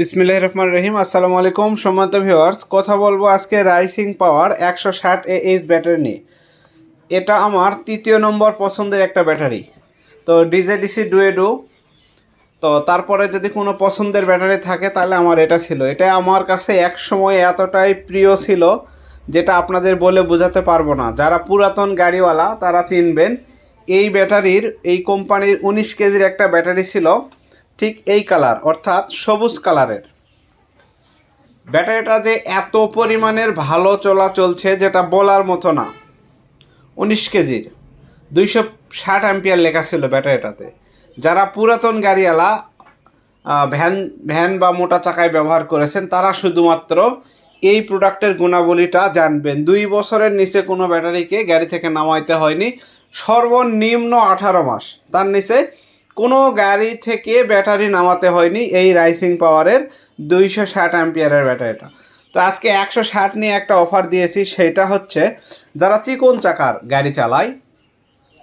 বিসমিল্লাহ রহমান রহিম। আসসালামু আলাইকুম সম্মানিত ভিউয়ার্স কথা বলব আজকে রাইসিং পাওয়ার একশো ষাট এ এইচ ব্যাটারি নিয়ে। এটা আমার তৃতীয় নম্বর পছন্দের একটা ব্যাটারি তো ডিজে ডিজেডিসি ডুয়েডু তো তারপরে যদি কোনো পছন্দের ব্যাটারি থাকে তাহলে আমার এটা ছিল। এটা আমার কাছে এক সময় এতটাই প্রিয় ছিল যেটা আপনাদের বলে বোঝাতে পারব না। যারা পুরাতন গাড়িওয়ালা তারা চিনবেন, এই ব্যাটারির এই কোম্পানির উনিশ কেজির একটা ব্যাটারি ছিল। ঠিক এই কালার, অর্থাৎ সবুজ কালারের। ব্যাটারিটা যে এত পরিমাণের ভালো চলা চলছে যেটা বলার মতো না। উনিশ কেজির, দুইশো ষাট অ্যাম্পিয়ার লেখা ছিল ব্যাটারিটাতে। যারা পুরাতন গাড়িওয়ালা ভ্যান ভ্যান বা মোটা চাকায় ব্যবহার করেছেন, তারা শুধুমাত্র এই প্রোডাক্টের গুণাবলীটা জানবেন। দুই বছরের নিচে কোনো ব্যাটারিকে গাড়ি থেকে নামাইতে হয়নি। সর্বনিম্ন আঠারো মাস। তার নিচে কোনো গাড়ি থেকে ব্যাটারি নামাতে হয়নি এই রাইসিং পাওয়ারের দুইশো ষাট অ্যাম্পিয়ারের ব্যাটারিটা। তো আজকে একশো ষাট নিয়ে একটা অফার দিয়েছি, সেটা হচ্ছে যারা চিকন চাকার গাড়ি চালায়,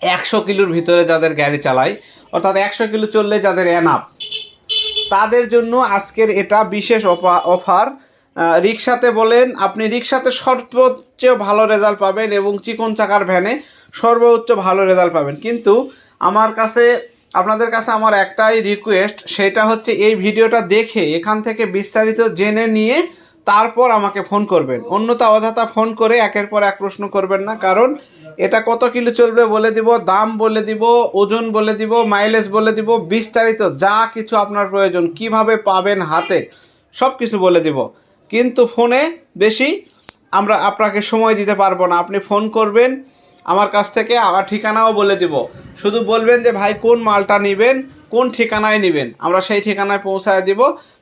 একশো কিলোর ভিতরে যাদের গাড়ি চালায়, অর্থাৎ একশো কিলো চললে যাদের এনাপ তাদের জন্য আজকের এটা বিশেষ অফা- অফার রিক্সাতে বলেন, আপনি রিক্সাতে সর্বোচ্চ ভালো রেজাল্ট পাবেন এবং চিকন চাকার ভ্যানে সর্বোচ্চ ভালো রেজাল্ট পাবেন। কিন্তু আমার কাছে আপনাদের কাছে আমার একটাই রিকোয়েস্ট সেটা হচ্ছে এই ভিডিওটা দেখে এখান থেকে বিস্তারিত জেনে নিয়ে তারপর আমাকে ফোন করবেন। অন্যতা অযথা ফোন করে একের পর এক প্রশ্ন করবেন না, কারণ এটা কত কিলো চলবে বলে দিব, দাম বলে দিব, ওজন বলে দিব মাইলেজ বলে দিব, বিস্তারিত যা কিছু আপনার প্রয়োজন, কীভাবে পাবেন হাতে সব কিছু বলে দিব। কিন্তু ফোনে বেশি আমরা আপনাকে সময় দিতে পারব না। আপনি ফোন করবেন আমার কাছ থেকে আমার ঠিকানাও বলে দিব। শুধু বলবেন যে, ভাই, কোন মালটা নেবেন? কোন ঠিকানায় নেবেন? আমরা সেই ঠিকানায় পৌঁছায় দিব।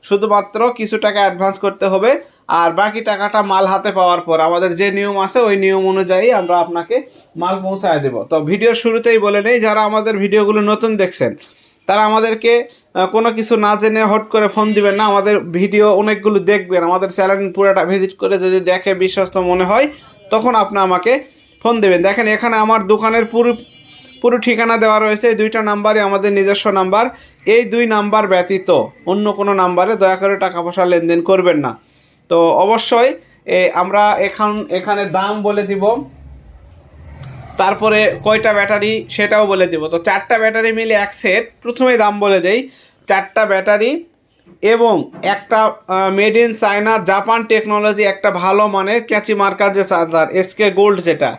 শুধুমাত্র কিছু টাকা অ্যাডভান্স করতে হবে। আর বাকি টাকাটা মাল হাতে পাওয়ার পর, আমাদের যে নিয়ম আছে, ওই নিয়ম অনুযায়ী আমরা আপনাকে মাল পৌঁছায় দেব। তো ভিডিওর শুরুতেই বলে নেই, যারা আমাদের ভিডিওগুলো নতুন দেখছেন, তারা আমাদেরকে কোনো কিছু না জেনে হট করে ফোন দিবেন না। আমাদের ভিডিও অনেকগুলো দেখবেন। আমাদের চ্যানেল পুরোটা ভিজিট করে যদি দেখে বিশ্বস্ত মনে হয়, তখন আপনি আমাকে ফোন দেবেন। দেখেন, এখানে আমার দোকানের পুরো পুরো ঠিকানা দেওয়া রয়েছে। এই দুইটা নাম্বারই আমাদের নিজস্ব নাম্বার। এই দুই নাম্বার ব্যতীত অন্য কোনো নাম্বারে দয়া করে টাকা পয়সা লেনদেন করবেন না। তো অবশ্যই আমরা এখান এখানে দাম বলে দিব। তারপরে কয়টা ব্যাটারি সেটাও বলে দেবো। তো চারটা ব্যাটারি মিলে এক সেট। প্রথমেই দাম বলে দেই, চারটা ব্যাটারি এবং একটা made in China Japan technology একটা ভালো মানের ক্যাচি মার্কার যে চার্জার এসকে গোল্ড যেটা।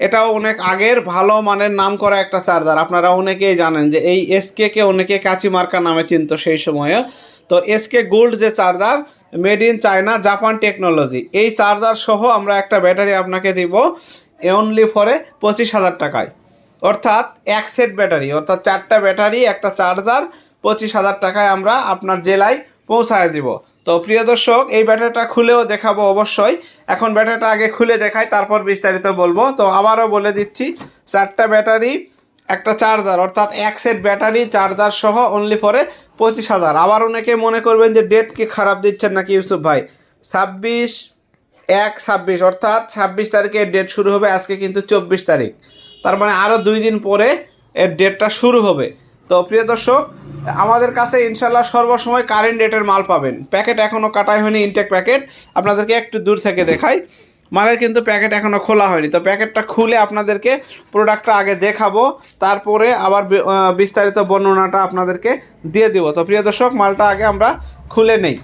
এটাও অনেক আগের ভালো মানের নাম করা একটা চার্জার। আপনারা অনেকেই জানেন যে এই এসকে কে অনেকে কাচি মার্কা নামে চিনত সেই সময়ে। তো এসকে গোল্ড যে charger, made in China, Japan technology. এই চার্জার সহ আমরা একটা ব্যাটারি আপনাকে দিব অনলি ফরে পঁচিশ হাজার টাকায়। অর্থাৎ এক সেট ব্যাটারি, অর্থাৎ চারটা ব্যাটারি, একটা চার্জার, পঁচিশ হাজার টাকায় আমরা আপনার জেলায় পৌঁছায় দিব। তো প্রিয় দর্শক, এই ব্যাটারিটা খুলেও দেখাবো অবশ্যই। এখন ব্যাটারিটা আগে খুলে দেখাই, তারপর বিস্তারিত বলব। তো আবারও বলে দিচ্ছি, চারটা ব্যাটারি, একটা চার্জার, অর্থাৎ এক সেট ব্যাটারি, চার্জার সহ অনলি ফরে পঁচিশ হাজার। আবার অনেকে মনে করবেন যে ডেট কি খারাপ দিচ্ছেন নাকি ইউসুফ ভাই? ছাব্বিশ এক ছাব্বিশ, অর্থাৎ ছাব্বিশ তারিখে ডেট শুরু হবে, আজকে কিন্তু চব্বিশ তারিখ। তার মানে আরও দুই দিন পরে এর ডেটটা শুরু হবে। তো প্রিয় দর্শক আমাদের কাছে ইনশাল্লাহ সর্বসময় কারেন্ট ডেটের মাল পাবেন। প্যাকেট এখনও কাটাই হয়নি ইনটেক প্যাকেট আপনাদেরকে একটু দূর থেকে দেখাই। মালের কিন্তু প্যাকেট এখনও খোলা হয়নি। তো প্যাকেটটা খুলে আপনাদেরকে প্রোডাক্টটা আগে দেখাবো। তারপরে আবার বিস্তারিত বর্ণনাটা আপনাদেরকে দিয়ে দেবো। তো প্রিয় দর্শক, মালটা আগে আমরা খুলে নেই।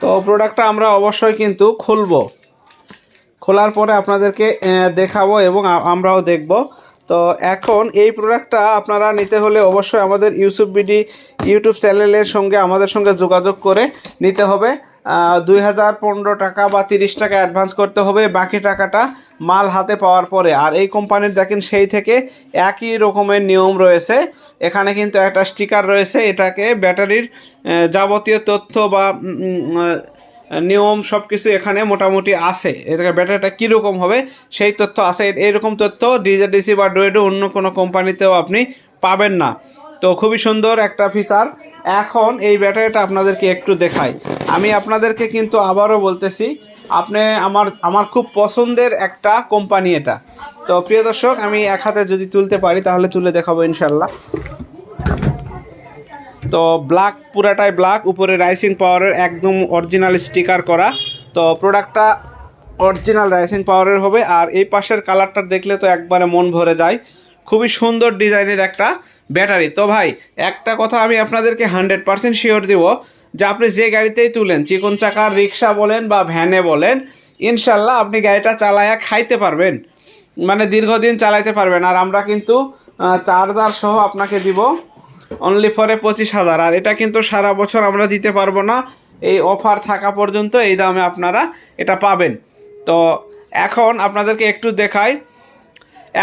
তো প্রোডাক্টটা আমরা অবশ্যই কিন্তু খুলবো। খোলার পরে আপনাদেরকে দেখাবো এবং আমরাও দেখব। তো এখন এই প্রোডাক্টটা আপনারা নিতে হলে অবশ্যই আমাদের ইউসুফ বিডি ইউটিউব চ্যানেলের সঙ্গে আমাদের সঙ্গে যোগাযোগ করে নিতে হবে। দুই হাজার পনেরো টাকা বা তিরিশ টাকা অ্যাডভান্স করতে হবে। বাকি টাকাটা মাল হাতে পাওয়ার পরে। আর এই কোম্পানির দেখেন সেই থেকে একই রকমের নিয়ম রয়েছে। এখানে কিন্তু একটা স্টিকার রয়েছে। এটাকে ব্যাটারির যাবতীয় তথ্য বা নিয়ম সব কিছু এখানে মোটামুটি আছে। এর ব্যাটারিটা কীরকম হবে সেই তথ্য আছে। এরকম তথ্য ডিজেডিসি বা ডোয়েডো অন্য কোনো কোম্পানিতেও আপনি পাবেন না। তো খুবই সুন্দর একটা ফিচার এখন এই ব্যাটারিটা আপনাদেরকে একটু দেখাই। আমি আপনাদেরকে কিন্তু আবারও বলতেছি, আপনি আমার আমার খুব পছন্দের একটা কোম্পানি এটা। তো প্রিয় দর্শক, আমি এক হাতে যদি তুলতে পারি তাহলে তুলে দেখাবো ইনশাল্লাহ তো ব্ল্যাক পুরাটাই ব্ল্যাক উপরে রাইসিং পাওয়ারের একদম অরিজিনাল স্টিকার করা। তো প্রোডাক্টটা অরিজিনাল রাইসিং পাওয়ারের হবে, আর এই পাশের কালারটা দেখলে তো একবারে মন ভরে যায়। খুবই সুন্দর ডিজাইনের একটা ব্যাটারি। তো ভাই, একটা কথা আমি আপনাদেরকে হান্ড্রেড পার্সেন্ট শিওর দিব, যে আপনি যে গাড়িতেই তুলেন, চিকন চাকার রিক্সা বলেন বা ভ্যানে বলেন, ইনশাল্লাহ আপনি গাড়িটা চালায়া খাইতে পারবেন। মানে দীর্ঘদিন চালাইতে পারবেন। আর আমরা কিন্তু চার্জার সহ আপনাকে দিব। অনলি ফরে পঁচিশ হাজার। আর এটা কিন্তু সারা বছর আমরা দিতে পারব না। এই অফার থাকা পর্যন্ত এই দামে আপনারা এটা পাবেন। তো এখন আপনাদেরকে একটু দেখাই।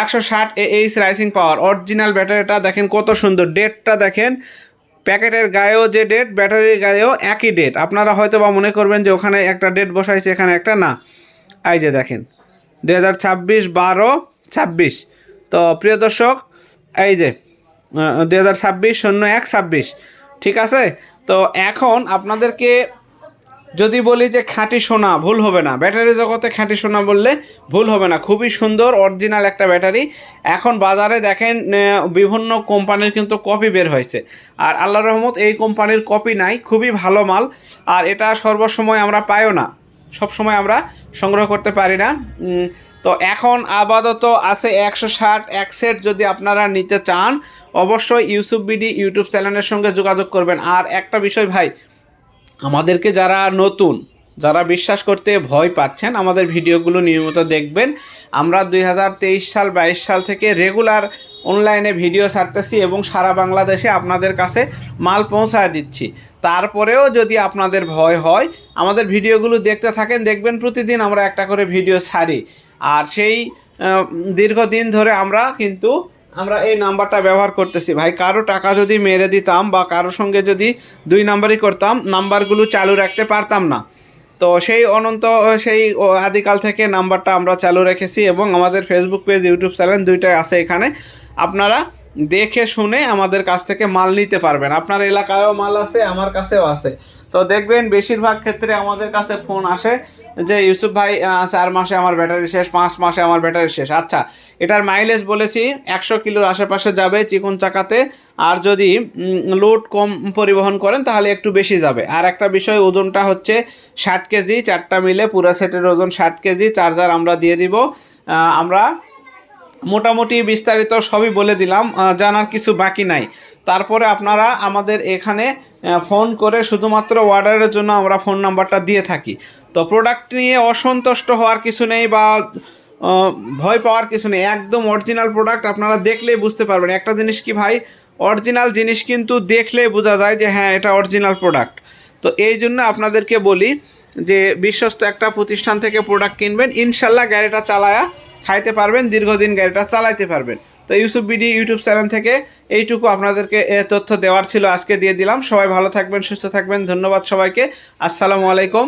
একশো ষাট এইচ রাইসিং পাওয়ার অরিজিনাল ব্যাটারিটা দেখেন কত সুন্দর। ডেটটা দেখেন। প্যাকেটের গায়েও যে ডেট ব্যাটারির গায়েও একই ডেট আপনারা হয়তো বা মনে করবেন যে ওখানে একটা ডেট বসাইছে, এখানে একটা না। এই যে দেখেন। দু হাজার ছাব্বিশ বারো ছাব্বিশ। তো প্রিয় দর্শক, এই যে দু হাজার ছাব্বিশ, শূন্য এক ছাব্বিশ। ঠিক আছে? তো এখন আপনাদেরকে যদি বলি যে খাঁটি সোনা, ভুল হবে না। ব্যাটারি জগতে খাঁটি সোনা বললে ভুল হবে না। খুবই সুন্দর অরিজিনাল একটা ব্যাটারি। এখন বাজারে দেখেন বিভিন্ন কোম্পানির কিন্তু কপি বের হয়েছে। আর আল্লাহ রহমত, এই কোম্পানির কপি নাই। খুবই ভালো মাল। আর এটা সর্বসময় আমরা পাইও না। সব সময় আমরা সংগ্রহ করতে পারি না। তো এখন আপাতত আছে একশো ষাট, এক সেট যদি আপনারা নিতে চান অবশ্যই ইউসুফ বিডি ইউটিউব চ্যানেলের সঙ্গে যোগাযোগ করবেন। আর একটা বিষয় ভাই, আমাদেরকে যারা নতুন, যারা বিশ্বাস করতে ভয় পাচ্ছেন, আমাদের ভিডিওগুলো নিয়মিত দেখবেন। আমরা দুই হাজার তেইশ সাল, বাইশ সাল থেকে রেগুলার অনলাইনে ভিডিও ছাড়তেছি এবং সারা বাংলাদেশে আপনাদের কাছে মাল পৌঁছায় দিচ্ছি। তারপরেও যদি আপনাদের ভয় হয়, আমাদের ভিডিওগুলো দেখতে থাকেন, দেখবেন প্রতিদিন আমরা একটা করে ভিডিও ছাড়ি। আর সেই দীর্ঘদিন ধরে আমরা কিন্তু আমরা এই নাম্বারটা ব্যবহার করতেছি। ভাই, কারও টাকা যদি মেরে দিতাম বা কারও সঙ্গে যদি দুই নাম্বারই করতাম, নাম্বারগুলো চালু রাখতে পারতাম না। তো সেই অনন্ত, সেই আদিকাল থেকে নাম্বারটা আমরা চালু রেখেছি এবং আমাদের ফেসবুক পেজ ইউটিউব চ্যানেল দুইটাই আছে এখানে। আপনারা দেখে শুনে আমাদের কাছ থেকে মাল নিতে পারবেন। আপনার এলাকায়ও মাল আছে, আমার কাছেও আছে। তো দেখবেন বেশিরভাগ ক্ষেত্রে আমাদের কাছে ফোন আসে যে, ইউসুফ ভাই চার মাসে আমার ব্যাটারি শেষ, পাঁচ মাসে আমার ব্যাটারি শেষ। আচ্ছা এটার মাইলেজ বলেছি, একশো কিলোর আশেপাশে যাবে চিকন চাকাতে। আর যদি লোড কম পরিবহন করেন, তাহলে একটু বেশি যাবে। আর একটা বিষয়, ওজনটা হচ্ছে ষাট কেজি, চারটা মিলে পুরো সেটের ওজন ষাট কেজি, চার্জার আমরা দিয়ে দিব। আমরা মোটামুটি বিস্তারিত সবই বলে দিলাম জানার কিছু বাকি নাই। তারপরে আপনারা আমাদের এখানে ফোন করে শুধুমাত্র অর্ডারের জন্য আমরা ফোন নাম্বারটা দিয়ে থাকি। তো প্রোডাক্ট নিয়ে অসন্তুষ্ট হওয়ার কিছু নেই বা ভয় পাওয়ার কিছু নেই। একদম অরিজিনাল প্রোডাক্ট আপনারা দেখলেই বুঝতে পারবেন। একটা জিনিস কি ভাই অরিজিনাল জিনিস কিন্তু দেখলেই বোঝা যায় যে হ্যাঁ এটা অরিজিনাল প্রোডাক্ট তো এই জন্য আপনাদেরকে বলি যে বিশ্বস্ত একটা প্রতিষ্ঠান থেকে প্রোডাক্ট কিনবেন, ইনশাল্লাহ গাড়িটা চালায়া খাইতে পারবেন, দীর্ঘদিন গাড়িটা চালাইতে পারবেন। তো ইউসুফ বিডি ইউটিউব চ্যানেল থেকে এইটুকু আপনাদেরকে তথ্য দেওয়ার ছিল, আজকে দিয়ে দিলাম। সবাই ভালো থাকবেন, সুস্থ থাকবেন, ধন্যবাদ সবাইকে। আসসালামু আলাইকুম।